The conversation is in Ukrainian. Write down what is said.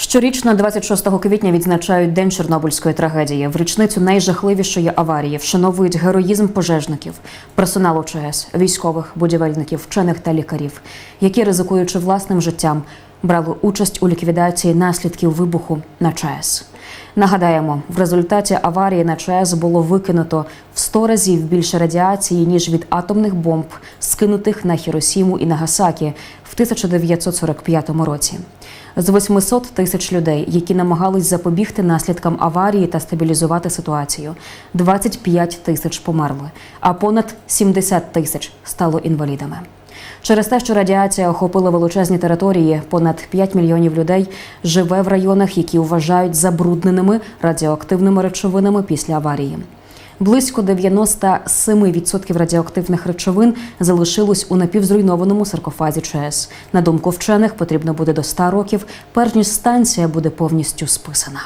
Щорічно, 26 квітня, відзначають День Чорнобильської трагедії. В річницю найжахливішої аварії вшановують героїзм пожежників, персоналу ЧАЕС, військових, будівельників, вчених та лікарів, які, ризикуючи власним життям, брали участь у ліквідації наслідків вибуху на ЧАЕС. Нагадаємо, в результаті аварії на ЧАЕС було викинуто в 100 разів більше радіації ніж від атомних бомб, скинутих на Хіросіму і Нагасакі в 1945 році. З 800 тисяч людей, які намагались запобігти наслідкам аварії та стабілізувати ситуацію, 25 тисяч померли, а понад 70 тисяч стало інвалідами. Через те, що радіація охопила величезні території, понад 5 мільйонів людей живе в районах, які вважають забрудненими радіоактивними речовинами після аварії. Близько 97% радіоактивних речовин залишилось у напівзруйнованому саркофазі ЧАЕС. На думку вчених, потрібно буде до 100 років, перш ніж станція буде повністю списана.